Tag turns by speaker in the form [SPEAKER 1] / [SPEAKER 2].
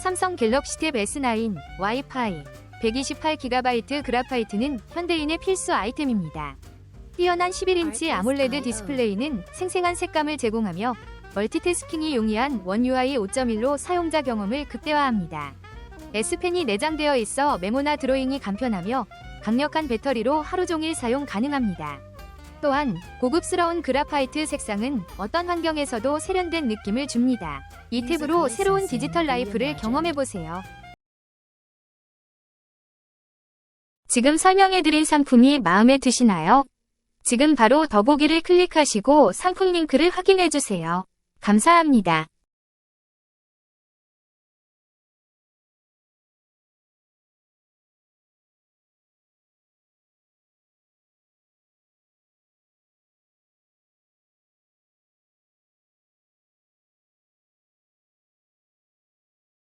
[SPEAKER 1] 삼성 갤럭시 탭 S9 와이파이 128GB 그래파이트는 현대인의 필수 아이템입니다. 뛰어난 11인치 아몰레드 디스플레이는 생생한 색감을 제공하며 멀티태스킹이 용이한 원 UI 5.1로 사용자 경험을 극대화합니다. S펜이 내장되어 있어 메모나 드로잉이 간편하며 강력한 배터리로 하루 종일 사용 가능합니다. 또한 고급스러운 그래파이트 색상은 어떤 환경에서도 세련된 느낌을 줍니다. 이 탭으로 새로운 디지털 라이프를 경험해보세요. 지금 설명해드린 상품이 마음에 드시나요? 지금 바로 더보기를 클릭하시고 상품 링크를 확인해주세요. 감사합니다.